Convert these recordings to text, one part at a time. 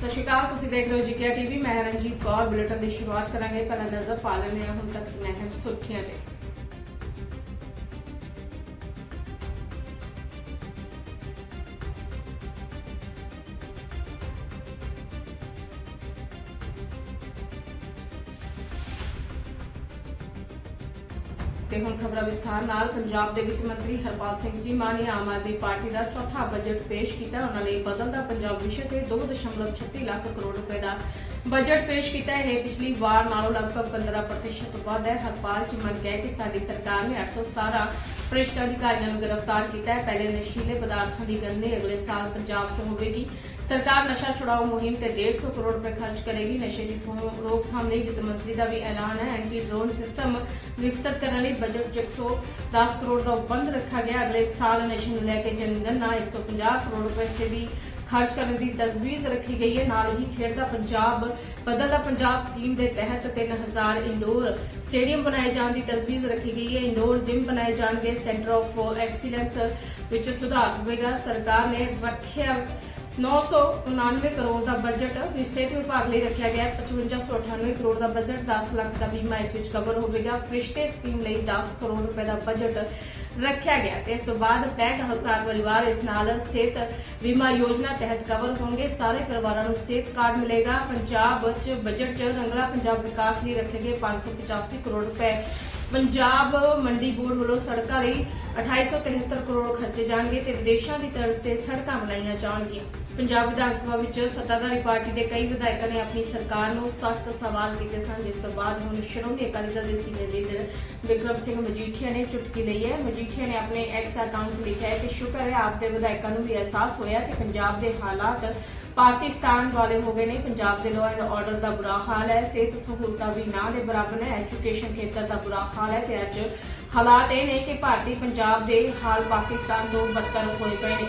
ਸਤਿ ਸ਼੍ਰੀ ਅਕਾਲ, ਤੁਸੀਂ ਦੇਖ ਰਹੇ ਹੋ ਜੀਕੇ ਟੀਵੀ ਮੈਂ ਰਣਜੀਤ ਕੌਰ, ਬੁਲੇਟਨ ਦੀ ਸ਼ੁਰੂਆਤ ਕਰਾਂਗੇ। ਪਹਿਲਾਂ ਨਜ਼ਰ ਪਾ ਲੈਂਦੇ ਹਾਂ ਹੁਣ ਤੱਕ ਮਹਿਮ ਸੁਖੀਆਂ ਤੇ। ਤੇ ਹੁਣ ਖਬਰਾਂ ਵਿਸਥਾਰ ਨਾਲ ਪੰਜਾਬ ਦੇ ਵਿੱਤ ਮੰਤਰੀ ਹਰਪਾਲ ਸਿੰਘ ਚੀਮਾ ਨੇ ਆਮ ਆਦਮੀ ਪਾਰਟੀ ਦਾ ਚੌਥਾ ਬਜਟ ਪੇਸ਼ ਕੀਤਾ। ਉਹਨਾਂ ਲਈ ਬਦਲਦਾ ਪੰਜਾਬ ਵਿਸ਼ੇ ਤੇ 2.36 ਲੱਖ ਕਰੋੜ ਰੁਪਏ ਦਾ ਬਜਟ ਪੇਸ਼ ਕੀਤਾ ਹੈ ਇਹ ਪਿਛਲੀ ਵਾਰ ਨਾਲੋਂ ਲਗਭਗ 15% ਵੱਧ ਹੈ। ਹਰਪਾਲ ਜੀ ਮਾਨ ਕਹੇ ਕਿ ਸਾਡੀ ਸਰਕਾਰ ਨੇ 817 ਭ੍ਰਿਸ਼ਟ ਅਧਿਕਾਰੀਆਂ ਨੂੰ ਗ੍ਰਿਫਤਾਰ ਕੀਤਾ ਹੈ। ਪਹਿਲੇ ਨਸ਼ੀਲੇ ਪਦਾਰਥਾਂ ਦੀ ਗੰਦੀ ਅਗਲੇ ਸਾਲ ਪੰਜਾਬ 'ਚ ਹੋਵੇਗੀ। ਸਰਕਾਰ ਨਸ਼ਾ ਛੁਡਾਓ ਮੁਹਿੰਮ ਤੇ 150 ਕਰੋੜ ਰੁਪਏ ਖਰਚ ਕਰੇਗੀ। ਨਸ਼ੇ ਦੀ ਰੋਕਥਾਮ ਲਈ ਵਿੱਤ ਮੰਤਰੀ ਦਾ ਵੀ ਐਲਾਨ ਹੈ। ਐਂਟੀ ਡਰੋਨ ਸਿਸਟਮ ਵਿਕਸਿਤ ਕਰਨ ਲਈ ਬਜਟ 'ਚ 110 ਕਰੋੜ ਦਾ ਉਪਬੰਧ ਰੱਖਿਆ ਗਿਆ। ਅਗਲੇ ਸਾਲ ਨਸ਼ੇ ਨੂੰ ਲੈ ਕੇ ਜਨਗਣਨਾ 150 ਕਰੋੜ ਰੁਪਏ ਸੇ ਵੀ ਖਰਚ ਕਰਨ ਦੀ ਤਜਵੀਜ਼ ਰੱਖੀ ਗਈ ਹੈ। ਨਾਲ ਹੀ ਖੇਡਦਾ ਪੰਜਾਬ ਪੱਧਰ ਦਾ ਪੰਜਾਬ ਸਕੀਮ ਦੇ ਤਹਿਤ 3000 ਇੰਡੋਰ ਸਟੇਡੀਅਮ ਬਣਾਏ ਜਾਣ ਦੀ ਤਜਵੀਜ਼ ਰੱਖੀ ਗਈ ਹੈ। ਇੰਡੋਰ ਜਿਮ ਬਣਾਏ ਜਾਣਗੇ। ਸੈਂਟਰ ਆਫ ਐਕਸੀਲੈਂਸ ਵਿੱਚ ਸੁਧਾਰ ਹੋਵੇਗਾ। ਸਰਕਾਰ ਨੇ ਰੱਖਿਆ 999 ਕਰੋੜ ਦਾ ਬਜਟ ਸਿਹਤ ਵਿਭਾਗ ਲਈ ਰੱਖਿਆ ਗਿਆ ਹੈ। 5598 ਕਰੋੜ ਦਾ ਬਜਟ। 10 ਲੱਖ ਦਾ ਬੀਮਾ ਇਸ ਵਿੱਚ ਕਵਰ ਹੋਵੇਗਾ ਫਰਿਸ਼ਤੇ ਸਕੀਮ ਲਈ 10 ਕਰੋੜ ਰੁਪਏ ਦਾ ਬਜਟ ਰੱਖਿਆ ਗਿਆ ਤੇ ਇਸ ਤੋਂ ਬਾਅਦ 65000 ਪਰਿਵਾਰ ਇਸ ਨਾਲ ਸਿਹਤ ਬੀਮਾ ਯੋਜਨਾ ਤਹਿਤ ਕਵਰ ਹੋਣਗੇ। ਸਾਰੇ ਪਰਿਵਾਰਾਂ ਨੂੰ ਸਿਹਤ ਕਾਰਡ ਮਿਲੇਗਾ। ਪੰਜਾਬ 'ਚ ਬਜਟ 'ਚ ਰੰਗਲਾ ਪੰਜਾਬ ਵਿਕਾਸ ਲਈ ਰੱਖੇ ਗਏ 585 ਕਰੋੜ ਰੁਪਏ। ਪੰਜਾਬ ਮੰਡੀ ਬੋਰਡ ਵੱਲੋਂ ਸੜਕਾਂ ਲਈ 2873 ਕਰੋੜ ਖਰਚੇ ਜਾਣਗੇ ਤੇ ਵਿਦੇਸ਼ਾਂ ਦੀ ਤਰਜ਼ ਤੇ ਸੜਕਾਂ ਬਣਾਈਆਂ ਜਾਣਗੀਆਂ। ਪੰਜਾਬ ਵਿਧਾਨ ਸਭਾ ਵਿੱਚ ਸੱਤਾਧਾਰੀ ਪਾਰਟੀ ਦੇ ਕਈ ਵਿਧਾਇਕਾਂ ਨੇ ਆਪਣੀ ਸਰਕਾਰ ਨੂੰ ਸਖਤ ਸਵਾਲ ਕੀਤੇ ਸਨ, ਜਿਸ ਤੋਂ ਬਾਅਦ ਹੁਣ ਸ਼੍ਰੋਮਣੀ ਅਕਾਲੀ ਦਲ ਦੇ ਸੀਨੀਅਰ ਲੀਡਰ ਵਿਕਰਮ ਸਿੰਘ ਮਜੀਠੀਆ ਨੇ ਚੁਟਕੀ ਲਈ ਹੈ। ਮਜੀਠੀਆ ਨੇ ਆਪਣੇ ਐਕਸ ਅਕਾਊਂਟ ਲਿਖਿਆ ਹੈ ਕਿ ਸ਼ੁਕਰ ਹੈ ਆਪ ਦੇ ਵਿਧਾਇਕਾਂ ਨੂੰ ਵੀ ਅਹਿਸਾਸ ਹੋਇਆ ਕਿ ਪੰਜਾਬ ਦੇ ਹਾਲਾਤ ਪਾਕਿਸਤਾਨ ਵਾਲੇ ਹੋ ਗਏ ਨੇ। ਪੰਜਾਬ ਦੇ ਲਾਅ ਐਂਡ ਆਰਡਰ ਦਾ ਬੁਰਾ ਹਾਲ ਹੈ, ਸਿਹਤ ਸਹੂਲਤਾਂ ਵੀ ਨਾ ਦੇ ਬਰਾਬਰ ਨੇ। ਐਜੂਕੇਸ਼ਨ ਖੇਤਰ ਦਾ ਬੁਰਾ ਹਾਲ ਹੈ ਤੇ ਅੱਜ ਹਾਲਾਤ ਇਹ ਨੇ ਕਿ ਭਾਰਤੀ ਪੰਜਾਬ ਪੰਜਾਬ ਦੇ ਹਾਲ ਪਾਕਿਸਤਾਨ ਤੋਂ ਬਦਤਰ ਹੋਏ ਪਏ ਨੇ।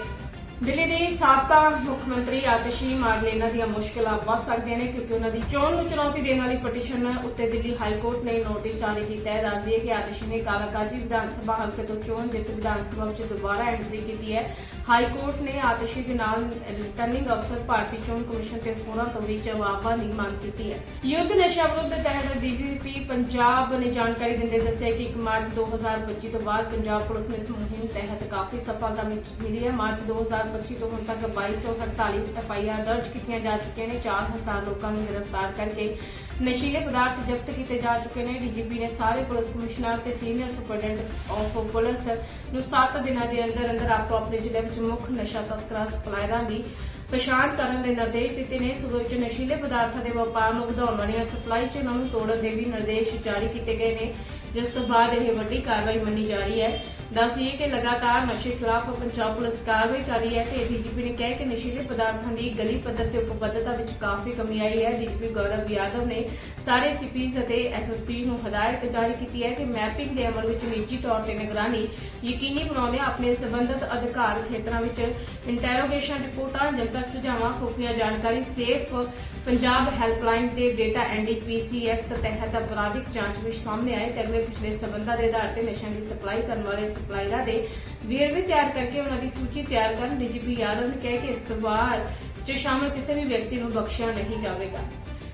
ਦਿੱਲੀ ਦੇ ਸਾਬਕਾ ਮੁੱਖ ਮੰਤਰੀ ਆਤਿਸ਼ੀ ਮਾਰਲੇਨਾ ਦੀਆਂ ਮੁਸ਼ਕਲਾਂ ਵੱਧ ਸਕਦੀਆਂ ਨੇ ਕਿਉਂਕਿ ਉਹਨਾਂ ਦੀ ਚੋਣ ਨੂੰ ਚੁਣੌਤੀ ਦੇਣ ਵਾਲੀ ਪਟੀਸ਼ਨ ਉੱਤੇ ਦਿੱਲੀ ਹਾਈ ਕੋਰਟ ਨੇ ਨੋਟਿਸ ਜਾਰੀ ਕੀਤਾ ਹੈ। ਦੱਸਦੀ ਹੈ ਕਿ ਆਤਿਸ਼ੀ ਨੇ ਕਾਲਾਕਾਜੀ ਵਿਧਾਨ ਸਭਾ ਹਲਕੇ ਤੋਂ ਚੋਣ ਜਿੱਤ ਵਿਧਾਨ ਸਭਾ ਵਿੱਚ ਦੁਬਾਰਾ ਐਂਟਰੀ ਕੀਤੀ ਹੈ। ਹਾਈ ਕੋਰਟ ਨੇ ਆਤਿਸ਼ੀ ਦੇ ਨਾਲ ਰਿਟਰਨਿੰਗ ਅਫਸਰ ਭਾਰਤੀ ਚੋਣ ਕਮਿਸ਼ਨ ਤੇ ਹੋਰਾਂ ਤੋਂ ਵੀ ਜਵਾਬਾਂ ਦੀ ਮੰਗ ਕੀਤੀ ਹੈ। ਯੁੱਧ ਨਸ਼ਾ ਵਿਰੁੱਧ ਦੇ ਤਹਿਤ ਡੀਜੀਪੀ ਪੰਜਾਬ ਨੇ ਜਾਣਕਾਰੀ ਦਿੰਦੇ ਦੱਸਿਆ ਕਿ 1 ਮਾਰਚ 2025 ਤੋਂ ਬਾਅਦ ਪੰਜਾਬ ਪੁਲਿਸ ਨੂੰ ਇਸ ਮੁਹਿੰਮ ਤਹਿਤ ਕਾਫੀ ਸਫਲਤਾ ਮਿਲੀ ਹੈ। ਮਾਰਚ 2025 ਤੋਂ ਹੁਣ ਤੱਕ 2248 ਐਫਆਈਆਰ ਦਰਜ ਕੀਤੀਆਂ ਜਾ ਚੁੱਕੀਆਂ ਨੇ। 4000 ਲੋਕਾਂ ਨੂੰ ਗ੍ਰਿਫਤਾਰ ਕਰਕੇ ਨਸ਼ੀਲੇ ਪਦਾਰਥ ਜ਼ਬਤ ਕੀਤੇ ਜਾ ਚੁੱਕੇ ਨੇ। ਡੀਜੀਪੀ ਨੇ ਸਾਰੇ ਪੁਲਿਸ ਕਮਿਸ਼ਨਰ ਤੇ ਸੀਨੀਅਰ ਸੁਪਰਡੈਂਟ ਆਫ ਪੁਲਿਸ ਨੂੰ 7 ਦਿਨਾਂ ਦੇ ਅੰਦਰ ਅੰਦਰ ਆਪੋ ਆਪਣੇ ਜ਼ਿਲ੍ਹੇ ਵਿੱਚ ਮੁੱਖ ਨਸ਼ਾ ਤਸਕਰਾਂ, ਸਪਲਾਇਰਾਂ ਦੀ ਪਛਾਣ ਕਰਨ ਦੇ ਨਿਰਦੇਸ਼ ਦਿੱਤੇ ਨੇ। ਸੂਬੇ ਵਿੱਚ ਨਸ਼ੀਲੇ ਪਦਾਰਥਾਂ ਦੇ ਵਪਾਰ ਨੂੰ ਵਧਾਉਣ ਵਾਲੀਆਂ ਸਪਲਾਈ ਚੇਨਾਂ ਨੂੰ ਤੋੜਨ ਦੇ ਵੀ ਨਿਰਦੇਸ਼ ਜਾਰੀ ਕੀਤੇ ਗਏ ਨੇ। ਜਿਸ ਤੋਂ ਬਾਅਦ ਇਹ ਵੱਡੀ ਕਾਰਵਾਈ ਮੰਨੀ ਜਾ ਰਹੀ ਹੈ। ਦੱਸ ਦਈਏ ਕਿ ਲਗਾਤਾਰ ਨਸ਼ੇ ਖਿਲਾਫ ਪੰਜਾਬ ਪੁਲਿਸ ਕਾਰਵਾਈ ਕਰ ਰਹੀ ਹੈ ਤੇ ਡੀਜੀਪੀ ਨੇ ਕਿਹਾ ਕਿ ਨਸ਼ੀਲੇ ਪਦਾਰਥਾਂ ਦੀ ਗਲੀ ਪੱਧਰ ਤੇ ਉਪਬੱਧਤਾ ਵਿੱਚ ਕਾਫੀ ਕਮੀ ਆਈ ਹੈ। ਡੀਜੀਪੀ ਗੌਰਵ ਯਾਦਵ ਨੇ ਸਾਰੇ ਸੀਪੀਜ਼ ਅਤੇ ਐਸਐਸਪੀ ਨੂੰ ਹਦਾਇਤ ਜਾਰੀ ਕੀਤੀ ਹੈ ਕਿ ਮੈਪਿੰਗ ਦੇ ਅਮਲ ਵਿੱਚ ਨਿੱਜੀ ਤੌਰ ਤੇ ਨਿਗਰਾਨੀ ਯਕੀਨੀ ਬਣਾਉਂਦੇ ਆਪਣੇ ਸਬੰਧਤ ਅਧਿਕਾਰ ਖੇਤਰਾਂ ਵਿੱਚ ਇੰਟਰੋਗੇਸ਼ਨ ਰਿਪੋਰਟਾਂ, ਜਨਤਕ ਸੁਝਾਵਾਂ, ਖੁਫੀਆ ਜਾਣਕਾਰੀ ਸੇਫ ਪੰਜਾਬ ਹੈਲਪਲਾਈਨ ਦੇ ਡੇਟਾ ਐਨਡੀਪੀਸੀ ਐਕਟ ਤਹਿਤ ਅਪਰਾਧਿਕ ਜਾਂਚ ਵਿੱਚ ਸਾਹਮਣੇ ਆਏ ਤੇ ਅਗਲੇ ਪਿਛਲੇ ਸਬੰਧਾਂ ਦੇ ਆਧਾਰ ਤੇ ਨਸ਼ਿਆਂ ਦੀ ਸਪਲਾਈ ਕਰਨ ਵਾਲੇ ਸਪਲਾਇਰਾਂ ਦੇ ਵੇਰਵੇ ਤਿਆਰ ਕਰਕੇ ਉਹਨਾਂ ਦੀ ਸੂਚੀ ਤਿਆਰ ਕਰਨ ਡੀਜੀਪੀ ਯਾਦਵ ਨੇ ਕਿਹਾ ਕਿ ਇਸ ਵਾਰ ਚ ਸ਼ਾਮਲ ਕਿਸੇ ਵੀ ਵਿਅਕਤੀ ਨੂੰ ਬਖਸ਼ਿਆ ਨਹੀਂ ਜਾਵੇਗਾ।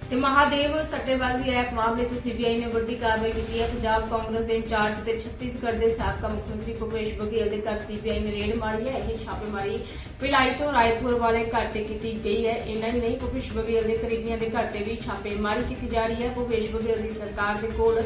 ਤੇ ਮਹਾਦੇਵ ਸੱਟੇਬਾਜ਼ੀ ਐਪ ਮਾਮਲੇ 'ਚ ਸੀਬੀਆਈ ਨੇ ਵੱਡੀ ਕਾਰਵਾਈ ਕੀਤੀ ਹੈ। ਪੰਜਾਬ ਕਾਂਗਰਸ ਦੇ ਇੰਚਾਰਜ ਤੇ ਛੱਤੀਸਗੜ੍ਹ ਦੇ ਸਾਬਕਾ ਮੁੱਖ ਮੰਤਰੀ ਭੁਪੇਸ਼ ਬਘੇਲ ਦੇ ਘਰ ਸੀਬੀਆਈ ਨੇ ਰੇਡ ਮਾਰੀ ਹੈ। ਇਹ ਛਾਪੇਮਾਰੀ ਪਿਲਾਈ ਤੋਂ ਰਾਏਪੁਰ ਵਾਲੇ ਘਰ ਤੇ ਕੀਤੀ ਗਈ ਹੈ। ਇੰਨਾ ਹੀ ਨਹੀਂ ਭੁਪੇਸ਼ ਬਘੇਲ ਦੇ ਕਰੀਬੀਆਂ ਦੇ ਘਰ ਤੇ ਵੀ ਛਾਪੇਮਾਰੀ ਕੀਤੀ ਜਾ ਰਹੀ ਹੈ। ਭੁਪੇਸ਼ ਬਘੇਲ ਦੀ ਸਰਕਾਰ ਦੇ ਕੋਲ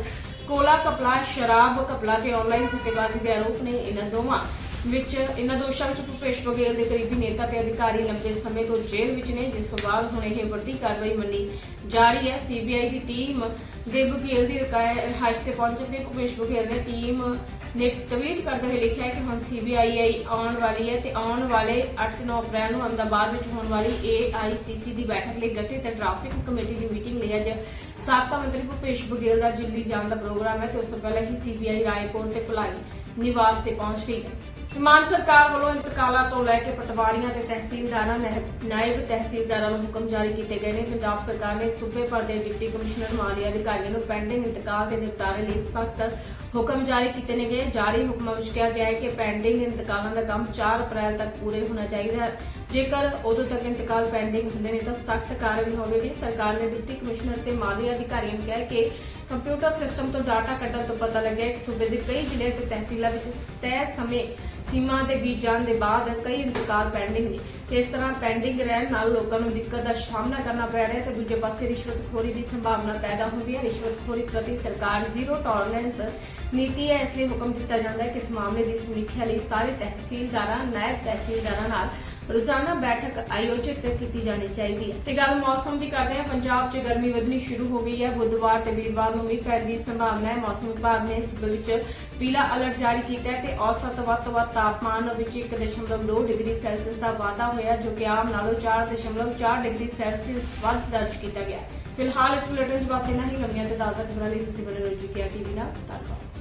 ਕੋਲਾ ਕਪਲਾ, ਸ਼ਰਾਬ ਕਪਲਾ ਤੇ ਆਨਲਾਈਨ ਸੱਟੇਬਾਜ਼ੀ ਦੇ ਆਰੋਪ ਨੇ ਇਹਨਾਂ ਦੋਵਾਂ ਵਿੱਚ। ਇਹਨਾਂ ਦੋਸ਼ਾਂ ਵਿੱਚ ਭੁਪੇਸ਼ ਬਘੇਲ ਦੇ ਕਰੀਬੀ ਨੇਤਾ ਤੇ ਅਧਿਕਾਰੀ ਲੰਬੇ ਸਮੇਂ ਤੋਂ ਜੇਲ੍ਹ ਵਿੱਚ ਨੇ, ਜਿਸ ਤੋਂ ਬਾਅਦ ਹੁਣ ਇਹ ਵੱਡੀ ਕਾਰਵਾਈ ਮੰਨੀ ਜਾ ਰਹੀ ਹੈ। ਸੀਬੀਆਈ ਦੀ ਟੀਮ ਦੇ ਬਘੇਲ ਦੀ ਰਕਾਇ- ਰਿਹਾਇਸ਼ ਤੇ ਪਹੁੰਚਣ ਤੇ ਭੁਪੇਸ਼ ਬਘੇਲ ਨੇ ਟੀਮ ਨੇ ਟਵੀਟ ਕਰਦੇ ਹੋਏ ਲਿਖਿਆ ਕਿ ਹੁਣ ਸੀਬੀਆਈ ਆਉਣ ਵਾਲੀ ਹੈ ਤੇ ਆਉਣ ਵਾਲੇ 8 ਤੇ 9 ਅਪ੍ਰੈਲ ਨੂੰ ਅਹਮਦਾਬਾਦ ਵਿੱਚ ਹੋਣ ਵਾਲੀ ਏਆਈਸੀਸੀ ਦੀ ਬੈਠਕ ਲਈ ਗਠਿਤ ਟ੍ਰੈਫਿਕ ਕਮੇਟੀ ਦੀ ਮੀਟਿੰਗ ਲਈ ਅੱਜ ਸਾਬਕਾ ਮੰਤਰੀ ਭੁਪੇਸ਼ ਬਘੇਲ ਦਾ ਦਿੱਲੀ ਜਾਣ ਦਾ ਪ੍ਰੋਗਰਾਮ ਹੈ ਤੇ ਉਸ ਤੋਂ ਪਹਿਲਾਂ ਹੀ ਸੀਬੀਆਈ ਰਾਏਪੁਰ ਤੇ ਭਲਾਈ ਨਿਵਾਸ ਤੇ ਪਹੁੰਚ ਗਈ ਹੈ। ਮਾਨ ਸਰਕਾਰ ਵੱਲੋਂ ਇੰਤਕਾਲਾਂ ਤੋਂ ਲੈ ਕੇ ਪਟਵਾਰੀਆਂ ਤੇ ਤਹਿਸੀਲਦਾਰਾਂ ਨਾਇਬ ਤਹਿਸੀਲਦਾਰਾਂ ਨੂੰ ਹੁਕਮ ਜਾਰੀ ਕੀਤੇ ਗਏ ਨੇ। ਪੰਜਾਬ ਸਰਕਾਰ ਨੇ ਸੂਬੇ ਭਰ ਦੇ ਡਿਪਟੀ ਕਮਿਸ਼ਨਰ, ਮਾਲੀ ਅਧਿਕਾਰੀਆਂ ਨੂੰ ਪੈਂਡਿੰਗ ਇੰਤਕਾਲ ਦੇ ਨਿਪਟਾਰੇ ਲਈ ਸਖਤ ਹੁਕਮ ਜਾਰੀ ਕੀਤੇ ਨੇ ਗਏ। ਜਾਰੀ ਹੁਕਮਾਂ ਵਿੱਚ ਕਿਹਾ ਗਿਆ ਹੈ ਕਿ ਪੈਂਡਿੰਗ ਇੰਤਕਾਲਾਂ ਦਾ ਕੰਮ 4 ਅਪ੍ਰੈਲ ਤੱਕ ਪੂਰੇ ਹੋਣਾ ਚਾਹੀਦਾ ਹੈ। ਜੇਕਰ ਉਦੋਂ ਤੱਕ ਇੰਤਕਾਲ ਪੈਂਡਿੰਗ ਹੁੰਦੇ ਨੇ ਤਾਂ ਸਖਤ ਕਾਰਵਾਈ ਹੋਵੇਗੀ। ਸਰਕਾਰ ਨੇ ਡਿਪਟੀ ਕਮਿਸ਼ਨਰ ਤੇ ਮਾਲੀ ਅਧਿਕਾਰੀਆਂ ਨੂੰ ਕਿਹਾ ਕਿ ਕੰਪਿਊਟਰ ਸਿਸਟਮ ਤੋਂ ਡਾਟਾ ਕੱਢਣ ਤੋਂ ਪਤਾ ਲੱਗਿਆ ਕਿ ਸੂਬੇ ਦੇ ਕਈ ਜ਼ਿਲ੍ਹੇ ਤੇ ਤਹਿਸੀਲਾਂ ਵਿੱਚ ਤੈਅ ਸਮੇਂ ਸੀਮਾ ਦੇ ਬੀਤ ਜਾਣ ਦੇ ਬਾਅਦ ਕਈ ਇੰਤਕਾਲ ਪੈਂਡਿੰਗ ਨੇ। ਤੇ ਇਸ ਤਰ੍ਹਾਂ ਪੈਂਡਿੰਗ ਰਹਿਣ ਨਾਲ ਲੋਕਾਂ ਨੂੰ ਦਿੱਕਤ ਦਾ ਸਾਹਮਣਾ ਕਰਨਾ ਪੈ ਰਿਹਾ ਤੇ ਦੂਜੇ ਪਾਸੇ ਰਿਸ਼ਵਤਖੋਰੀ ਦੀ ਸੰਭਾਵਨਾ ਪੈਦਾ ਹੁੰਦੀ ਹੈ। ਰਿਸ਼ਵਤਖੋਰੀ ਪ੍ਰਤੀ ਸਰਕਾਰ ਜ਼ੀਰੋ ਟੋਲਰੈਂਸ ਨੀਤੀ ਹੈ। ਇਸ ਲਈ ਹੁਕਮ ਦਿੱਤਾ ਜਾਂਦਾ ਹੈ ਕਿ ਇਸ ਮਾਮਲੇ ਦੀ ਸਮੀਖਿਆ ਲਈ ਸਾਰੇ ਤਹਿਸੀਲਦਾਰਾਂ, ਨਾਇਬ ਤਹਿਸੀਲਦਾਰਾਂ ਨਾਲ ਰੋਜ਼ਾਨਾ ਬੈਠਕ ਆਯੋਜਿਤ ਕੀਤੀ ਜਾਣੀ ਚਾਹੀਦੀ ਹੈ। ਤੇ ਗੱਲ ਮੌਸਮ ਦੀ ਕਰਦੇ ਹਾਂ। ਪੰਜਾਬ 'ਚ ਗਰਮੀ ਵਧਣੀ ਸ਼ੁਰੂ ਹੋ ਗਈ ਹੈ। ਬੁੱਧਵਾਰ ਤੇ ਵੀਰਵਾਰ ਨੂੰ ਮੀਂਹ ਪੈਣ ਦੀ ਸੰਭਾਵਨਾ ਹੈ। ਮੌਸਮ ਵਿਭਾਗ ਨੇ ਸੂਬੇ ਵਿੱਚ ਪੀਲਾ ਅਲਰਟ ਜਾਰੀ ਕੀਤਾ ਹੈ ਤੇ ਔਸਤ ਵੱਧ ਤੋਂ ਵੱਧ ਤਾਪਮਾਨ ਵਿੱਚ 1.2 ਡਿਗਰੀ ਸੈਲਸੀਅਸ ਦਾ ਵਾਧਾ ਹੋਇਆ ਜੋ ਕਿ ਆਮ ਨਾਲੋਂ 4.4 ਡਿਗਰੀ ਸੈਲਸੀਅਸ ਵੱਧ ਦਰਜ ਕੀਤਾ ਗਿਆ ਫਿਲਹਾਲ ਇਸ ਬੁਲੇਟਿਨ 'ਚ ਬਸ ਇਹਨਾਂ ਹੀ। ਨਵੀਆਂ ਤੇ ਤਾਜ਼ਾ ਖਬਰਾਂ ਲਈ ਤੁਸੀਂ ਬਣੇ ਰਹੋ ਜੀ ਟੀਵੀ ਨਾਲ। ਧੰਨਵਾਦ।